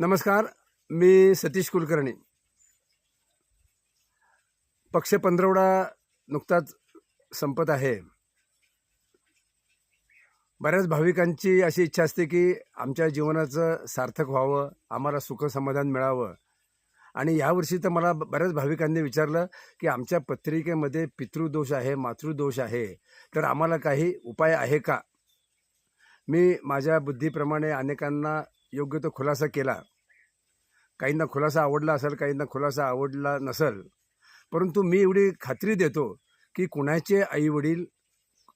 नमस्कार मी सतीश कुलकर्णी. पक्ष पंधरवडा नुकताच संपत आहे. बऱ्याच भाविकांची अशी इच्छा असते की आमच्या जीवनाचं सार्थक व्हावं आम्हाला सुख समाधान मिळावं. आणि यावर्षी तर मला बऱ्याच भाविकांनी विचारलं की आमच्या पत्रिकेमध्ये पितृदोष आहे मातृदोष आहे तर आम्हाला काही उपाय आहे का? मी माझ्या बुद्धीप्रमाणे अनेकांना योग्य तो खुलासा केला. काहींना खुलासा आवडला असेल काहींना खुलासा आवडला नसेल. परंतु मी एवढी खात्री देतो की कुणाचे आईवडील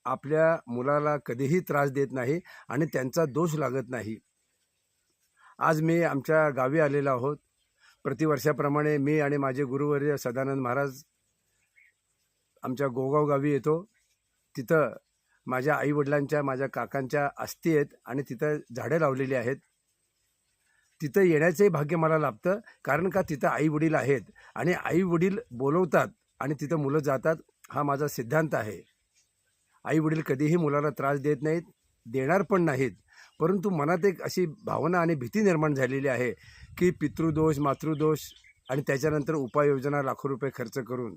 आपल्या मुलाला कधीही त्रास देत नाही आणि त्यांचा दोष लागत नाही. आज मी आमच्या गावी आलेलो आहोत. प्रतिवर्षाप्रमाणे मी आणि माझे गुरुवर्य सदानंद महाराज आमच्या गोगाव गावी येतो. तिथं माझ्या आईवडिलांच्या माझ्या काकांच्या अस्थी आहेत आणि तिथं झाडं लावलेली आहेत. तिथं येण्याचंही भाग्य मला लाभतं. कारण का तिथं आई वडील आहेत आणि आई वडील बोलवतात आणि तिथं मुलं जातात हा माझा सिद्धांत आहे. आई वडील कधीही मुलाला त्रास देत नाहीत देणार पण नाहीत. परंतु मनात एक अशी भावना आणि भीती निर्माण झालेली आहे की पितृदोष मातृदोष आणि त्याच्यानंतर उपाययोजना लाखो रुपये खर्च करून.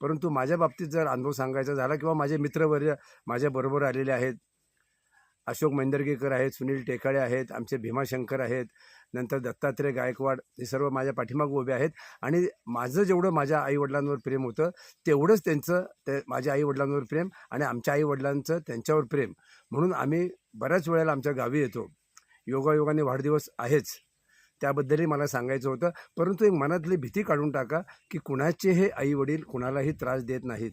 परंतु माझ्या बाबतीत जर अनुभव सांगायचा झाला किंवा माझे मित्रवर्य माझ्याबरोबर आलेले आहेत अशोक मैंदर्गेकर आहेत सुनील टेकाळे आहेत आमचे भीमाशंकर आहेत नंतर दत्तात्रय गायकवाड हे सर्व माझ्या पाठीमागं उभे आहेत. आणि माझं जेवढं माझ्या आईवडिलांवर प्रेम होतं तेवढंच त्यांचं ते माझ्या आईवडिलांवर प्रेम आणि आमच्या आईवडिलांचं त्यांच्यावर प्रेम. म्हणून आम्ही बऱ्याच वेळेला आमच्या गावी येतो. योगायोगाने वाढदिवस आहेच. त्याबद्दलही मला सांगायचं होतं. परंतु एक मनातली भीती काढून टाका की कुणाचे हे आईवडील कुणालाही त्रास देत नाहीत.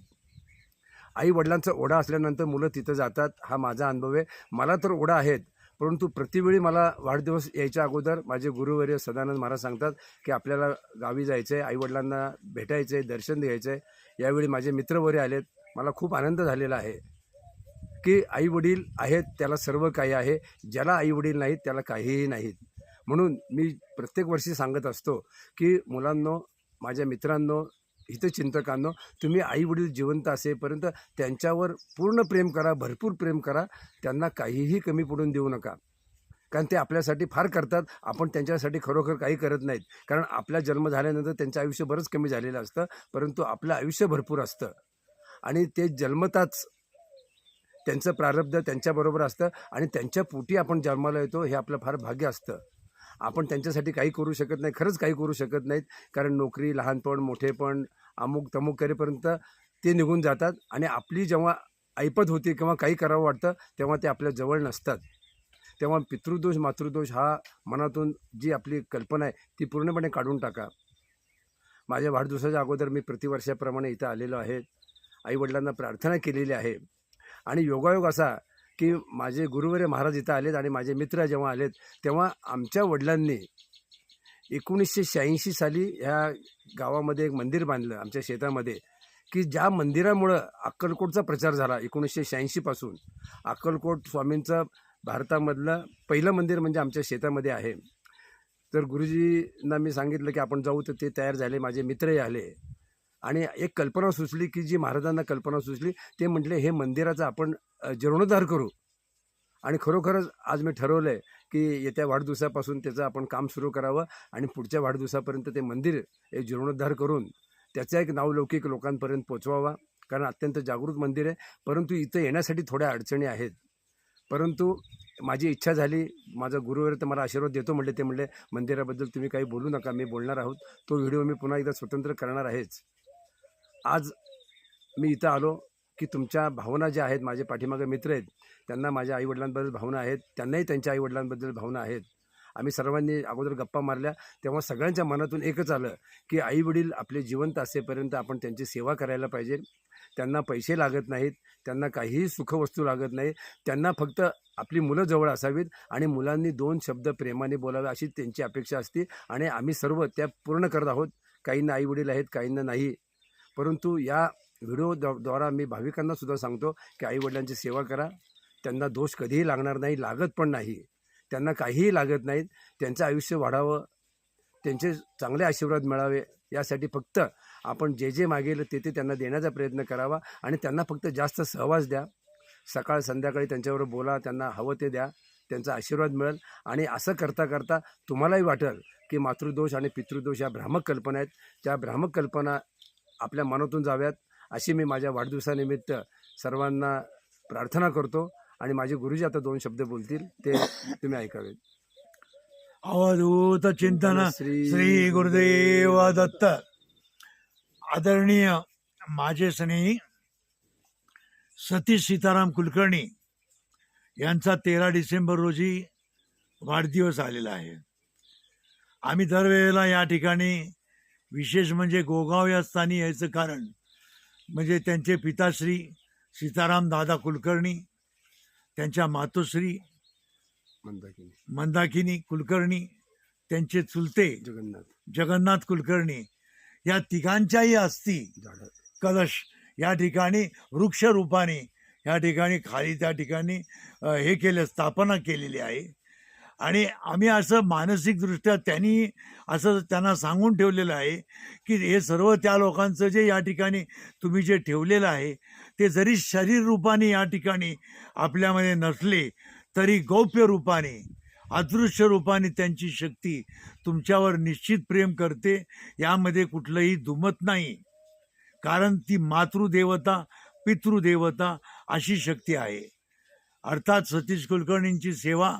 आई वडिलांचा ओढा असल्यानंतर मुलं तिथं जातात. हा माझा अनुभव आहे. मला तर ओढा आहेत परंतु प्रतिवेळी मला वाढदिवस यायच्या अगोदर माझे गुरुवर्य सदानंद महाराज सांगतात की आपल्याला गावी जायचं आहे आईवडिलांना भेटायचं आहे दर्शन द्यायचं आहे यावेळी माझे मित्रवर्य आलेत. मला खूप आनंद झालेला आहे की आईवडील आहेत त्याला सर्व काही आहे. ज्याला आईवडील नाहीत त्याला काहीही नाहीत. म्हणून मी प्रत्येक वर्षी सांगत असतो की मुलांनो माझ्या मित्रांनो इथं चिंतकांनो तुम्ही आईवडील जिवंत असेपर्यंत त्यांच्यावर पूर्ण प्रेम करा भरपूर प्रेम करा त्यांना काहीही कमी पडून देऊ नका. कारण ते आपल्यासाठी फार करतात आपण त्यांच्यासाठी खरोखर काही करत नाहीत. कारण आपला जन्म झाल्यानंतर त्यांचं आयुष्य बरंच कमी झालेलं असतं परंतु आपलं आयुष्य भरपूर असतं. आणि ते जन्मताच त्यांचं प्रारब्ध त्यांच्याबरोबर असतं आणि त्यांच्या पोटी आपण जन्माला येतो हे आपलं फार भाग्य असतं. आपण त्यांच्यासाठी काही करू शकत नाही खरंच काही करू शकत नाहीत. कारण नोकरी लहानपण मोठेपण अमुक तमुक करेपर्यंत ते निघून जातात आणि आपली जेव्हा ऐपत होती किंवा काही करावं वाटतं तेव्हा ते आपल्या जवळ नसतात. तेव्हा पितृदोष मातृदोष हा मनातून जी आपली कल्पना आहे ती पूर्णपणे काढून टाका. माझ्या वाढदिवसाच्या अगोदर मी प्रतिवर्षाप्रमाणे इथं आलेलो आहे. आईवडिलांना प्रार्थना केलेली आहे. आणि योगायोग असा की माझे गुरुवर्य महाराज इथं आलेत आणि माझे मित्र जेव्हा आलेत तेव्हा आमच्या वडिलांनी एकोणीसशे शहाऐंशी साली ह्या गावामध्ये एक मंदिर बांधलं आमच्या शेतामध्ये की ज्या मंदिरामुळं अक्कलकोटचा प्रचार झाला एकोणीसशे शहाऐंशीपासून अक्कलकोट स्वामींचं भारतामधलं पहिलं मंदिर म्हणजे आमच्या शेतामध्ये आहे. तर गुरुजींना मी सांगितलं की आपण जाऊ तर ते तयार झाले माझे मित्रही आले. आणि एक कल्पना सुचली की जी महाराजांना कल्पना सुचली ते म्हटले हे मंदिराचा आपण जीर्णोद्धार करू. आणि खरोखरच आज मी ठरवलं आहे की येत्या वाढदिवसापासून त्याचं आपण काम सुरू करावं आणि पुढच्या वाढदिवसापर्यंत ते मंदिर हे जीर्णोद्धार करून त्याचा एक नावलौकिक लोकांपर्यंत पोचवावा. कारण अत्यंत जागृत मंदिर आहे. परंतु इथं येण्यासाठी थोड्या अडचणी आहेत. परंतु माझी इच्छा झाली माझा गुरुवर तर मला आशीर्वाद देतो म्हटले ते म्हणले मंदिराबद्दल तुम्ही काही बोलू नका मी बोलणार आहोत. तो व्हिडिओ मी पुन्हा एकदा स्वतंत्र करणार आहेच. आज मी इथं आलो की तुमच्या भावना ज्या आहेत माझे पाठीमागे मित्र आहेत त्यांना माझ्या आईवडिलांबद्दल भावना आहेत त्यांनाही त्यांच्या आईवडिलांबद्दल भावना आहेत. आम्ही सर्वांनी अगोदर गप्पा मारल्या तेव्हा सगळ्यांच्या मनातून एकच आलं की आईवडील आपले जिवंत असेपर्यंत आपण त्यांची सेवा करायला पाहिजे. त्यांना पैसे लागत नाहीत त्यांना काहीही सुखवस्तू लागत नाही त्यांना फक्त आपली मुलं जवळ असावीत आणि मुलांनी दोन शब्द प्रेमाने बोलावे अशी त्यांची अपेक्षा असते आणि आम्ही सर्व त्या पूर्ण करत आहोत. काहींना आईवडील आहेत काहींना नाही. परंतु या व्हिडिओद्वारा मी भाविकांना सुद्धा सांगतो की आईवडिलांची सेवा करा. त्यांना दोष कधीही लागणार नाही लागत पण नाही. त्यांना काहीही लागत नाहीत. त्यांचं आयुष्य वाढावं. त्यांचे चांगले आशीर्वाद मिळावे. यासाठी फक्त आपण जे जे मागेल ते ते त्यांना देण्याचा प्रयत्न करावा आणि त्यांना फक्त जास्त सहवास द्या. सकाळ संध्याकाळी त्यांच्यावर बोला त्यांना हवं ते द्या. त्यांचा आशीर्वाद मिळेल. आणि असं करता करता तुम्हालाही वाटेल की मातृदोष आणि पितृदोष या भ्रामक कल्पना आहेत. त्या भ्रामक कल्पना आपल्या मनातून जाव्यात अशी मी माझ्या वाढदिवसानिमित्त सर्वांना प्रार्थना करतो आणि माझे गुरुजी आता दोन शब्द बोलतील ते तुम्ही ऐकावेत. अवधूत चिंतन श्री गुरुदेव दत्त. आदरणीय माझे स्नेही सतीश सीताराम कुलकर्णी यांचा तेरा डिसेंबर रोजी वाढदिवस आलेला आहे. आम्ही दरवेळेला या ठिकाणी विशेष म्हणजे गोगाव या स्थानी यायचं कारण म्हणजे त्यांचे पिताश्री सीताराम दादा कुलकर्णी त्यांच्या मातोश्री मंदाकिनी. मंदाकिनी कुलकर्णी त्यांचे चुलते जगन्नाथ. जगन्नाथ कुलकर्णी या तिघांच्याही अस्थी कलश या ठिकाणी वृक्षरूपाने या ठिकाणी खाली त्या ठिकाणी हे केलं स्थापना केलेली आहे. आणि आम्ही असं मानसिकदृष्ट्या त्यांनी असं त्यांना सांगून ठेवलेलं आहे की हे सर्व त्या लोकांचं जे या ठिकाणी तुम्ही जे ठेवलेलं आहे ते जरी शरीर रूपाने या ठिकाणी आपल्यामध्ये नसले तरी गौप्य रूपाने अदृश्य रूपाने त्यांची शक्ती तुमच्यावर निश्चित प्रेम करते यामध्ये कुठलंही दुमत नाही. कारण ती मातृदेवता पितृदेवता अशी शक्ती आहे. अर्थात सतीश कुलकर्णींची सेवा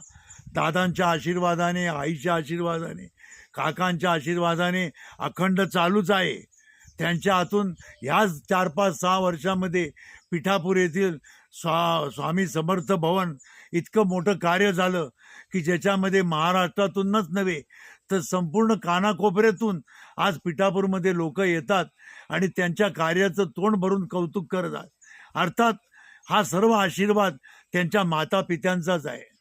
दादांच्या आशीर्वादाने आईच्या आशीर्वादाने काकांच्या आशीर्वादाने अखंड चालूच आहे. त्यांच्या हातून ह्याच चार पाच सहा वर्षामध्ये पिठापूर येथील स्वा स्वामी समर्थ भवन इतकं मोठं कार्य झालं की ज्याच्यामध्ये महाराष्ट्रातूनच नव्हे तर संपूर्ण कानाकोपऱ्यातून आज पिठापूरमध्ये लोक येतात आणि त्यांच्या कार्याचं तोंड भरून कौतुक करतात. अर्थात हा सर्व आशीर्वाद त्यांच्या माता पित्यांचाच आहे.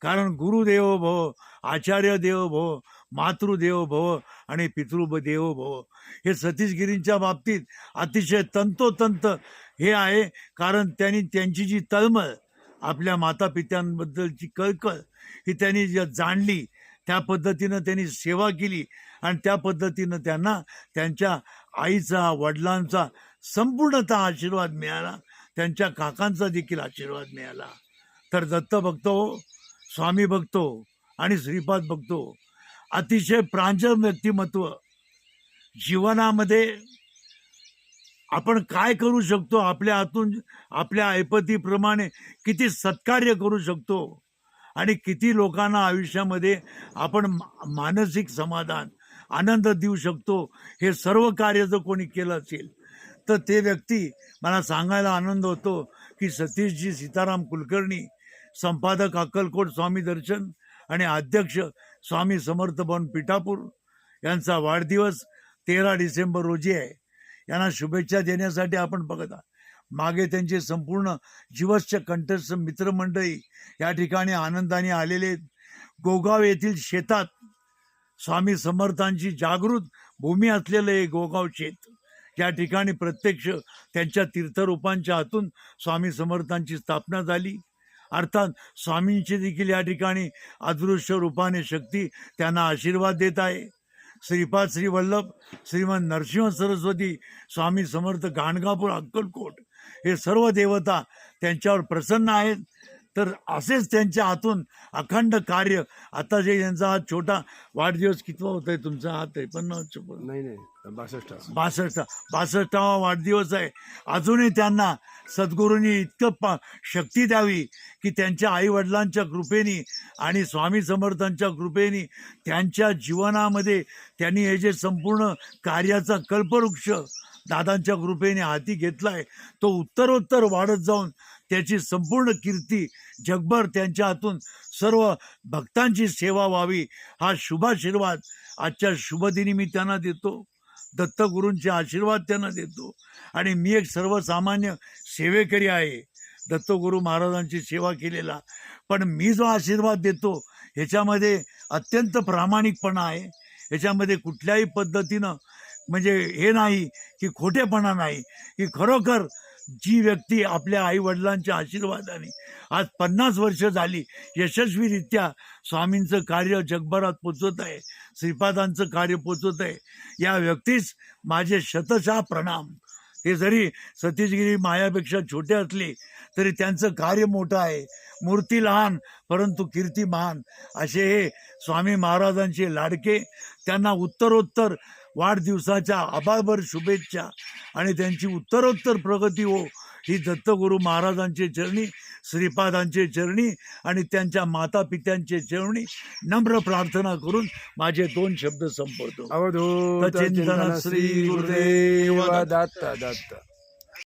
कारण गुरुदेव भव आचार्य देव भव मातृदेव भव आणि पितृदेव भव. हे सतीशगिरींच्या बाबतीत अतिशय तंतोतंत हे आहे कारण त्यांनी त्यांची जी तळमळ आपल्या माता पित्यांबद्दलची कळकळ ही त्यांनी ज्या जाणली त्या पद्धतीनं त्यांनी सेवा केली आणि त्या पद्धतीनं त्यांना त्यांच्या आईचा वडिलांचा संपूर्णतः आशीर्वाद मिळाला त्यांच्या काकांचा देखील आशीर्वाद मिळाला. तर दत्त बघतो हो, स्वामी बघतो आणि श्रीपाद बघतो. अतिशय प्रांजळ व्यक्तिमत्व. जीवनामध्ये आपण काय करू शकतो? आपल्या हातून आपल्या ऐपतीप्रमाणे किती सत्कार्य करू शकतो? आणि किती लोकांना आयुष्यामध्ये आपण मा- मानसिक समाधान आनंद देऊ शकतो? हे सर्व कार्य जर कोणी केलं असेल तर ते व्यक्ती मला सांगायला आनंद होतो की सतीशजी सीताराम कुलकर्णी संपादक अक्कलकोट स्वामी दर्शन आणि अध्यक्ष स्वामी समर्थ भवन पिठापूर यांचा वाढदिवस तेरा डिसेंबर रोजी आहे. यांना शुभेच्छा देण्यासाठी आपण बघत आहात मागे त्यांचे संपूर्ण जीवस्य कंठस्थ मित्रमंडळी या ठिकाणी आनंदाने आलेले गोगाव येथील शेतात स्वामी समर्थांची जागृत भूमी असलेलं हे गोगाव शेत या ठिकाणी प्रत्यक्ष त्यांच्या तीर्थरूपांच्या हातून स्वामी समर्थांची स्थापना झाली. अर्थात स्वामींची देखील या ठिकाणी अदृश्य रूपाने शक्ती त्यांना आशीर्वाद देत आहे. श्रीपाद श्री वल्लभ श्रीमंत नरसिंह सरस्वती स्वामी समर्थ गाणगापूर अक्कलकोट हे सर्व देवता त्यांच्यावर प्रसन्न आहेत. तर असेच त्यांच्या हातून अखंड कार्य. आता जे यांचा हा छोटा वाढदिवस कितवा होत आहे तुमचा हा त्रेपन्न चोपन्न नाही नाही बासष्ट बासष्ट बासष्टावा वाढदिवस आहे. अजूनही त्यांना सद्गुरूंनी इतकं पा शक्ती द्यावी की त्यांच्या आईवडिलांच्या कृपेने आणि स्वामी समर्थांच्या कृपेने त्यांच्या जीवनामध्ये त्यांनी हे जे संपूर्ण कार्याचा कल्पवृक्ष दादांच्या कृपेने हाती घेतला आहे तो उत्तरोत्तर वाढत जाऊन त्याची संपूर्ण कीर्ती जगभर त्यांच्या हातून सर्व भक्तांची सेवा व्हावी हा शुभाशीर्वाद आजच्या शुभदिनी मी त्यांना देतो. दत्तगुरूंचे आशीर्वाद त्यांना देतो. आणि मी एक सर्वसामान्य सेवेकरी आहे. दत्तगुरू महाराजांची सेवा केलेला. पण मी जो आशीर्वाद देतो ह्याच्यामध्ये अत्यंत प्रामाणिकपणा आहे. ह्याच्यामध्ये कुठल्याही पद्धतीनं म्हणजे हे नाही की खोटेपणा नाही. की खरोखर जी व्यक्ती आपल्या आईवडिलांच्या आशीर्वादाने आज पन्नास वर्ष झाली यशस्वीरित्या स्वामींचं कार्य जगभरात पोचवत आहे श्रीपादांचं कार्य पोचवत आहे. या व्यक्तीस माझे शतशः प्रणाम. हे जरी सतीशगिरी मायापेक्षा छोटे असले तरी त्यांचं कार्य मोठं आहे. मूर्ती लहान परंतु कीर्ती महान. असे हे स्वामी महाराजांचे लाडके त्यांना उत्तरोत्तर वाढदिवसाच्या आभारभर शुभेच्छा आणि त्यांची उत्तरोत्तर प्रगती हो ही दत्तगुरू महाराजांचे चरणी श्रीपादांचे चरणी आणि त्यांच्या माता पित्यांचे चरणी नम्र प्रार्थना करून माझे दोन शब्द संपवतो. श्री गुरुदेव दत्त दत्त.